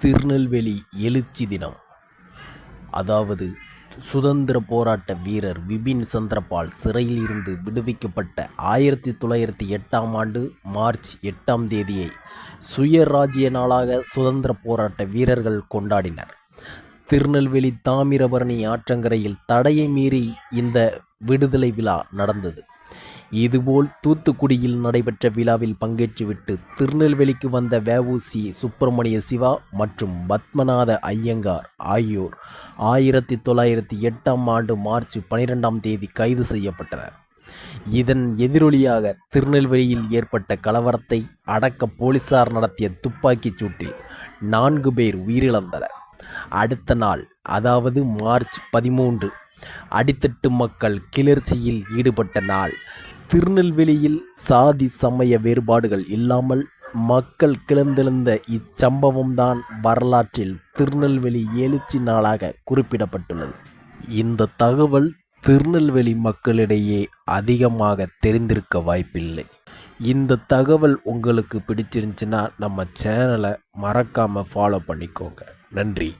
திருநெல்வேலி எழுச்சி தினம். அதாவது சுதந்திர போராட்ட வீரர் விபின் சந்திரபால் சிறையில் இருந்து விடுவிக்கப்பட்ட ஆயிரத்தி தொள்ளாயிரத்தி எட்டாம் ஆண்டு மார்ச் எட்டாம் தேதியை சுயராஜ்ய நாளாக சுதந்திர போராட்ட வீரர்கள் கொண்டாடினர். திருநெல்வேலி தாமிரபரணி ஆற்றங்கரையில் தடையை மீறி இந்த விடுதலை விழா நடந்தது. இதுபோல் தூத்துக்குடியில் நடைபெற்ற விழாவில் பங்கேற்றுவிட்டு திருநெல்வேலிக்கு வந்த வேவூசி சுப்பிரமணிய சிவா மற்றும் பத்மநாத ஐயங்கார் ஆகியோர் ஆயிரத்தி தொள்ளாயிரத்தி எட்டாம் ஆண்டு மார்ச் பனிரெண்டாம் தேதி கைது செய்யப்பட்டனர். இதன் எதிரொலியாக திருநெல்வேலியில் ஏற்பட்ட கலவரத்தை அடக்க போலீசார் நடத்திய துப்பாக்கிச் சூட்டில் நான்கு பேர் உயிரிழந்தனர். அடுத்த நாள் அதாவது மார்ச் பதிமூன்று அடித்தட்டு மக்கள் கிளர்ச்சியில் ஈடுபட்ட நாள் திருநெல்வேலியில் சாதி சமய வேறுபாடுகள் இல்லாமல் மக்கள் கிளந்திருந்த இச்சம்பவம்தான் வரலாற்றில் திருநெல்வேலி எழுச்சி நாளாக குறிப்பிடப்பட்டுள்ளது. இந்த தகவல் திருநெல்வேலி மக்களிடையே அதிகமாக தெரிந்திருக்க வாய்ப்பில்லை. இந்த தகவல் உங்களுக்கு பிடிச்சிருந்துச்சுன்னா நம்ம சேனலை மறக்காமல் ஃபாலோ பண்ணிக்கோங்க. நன்றி.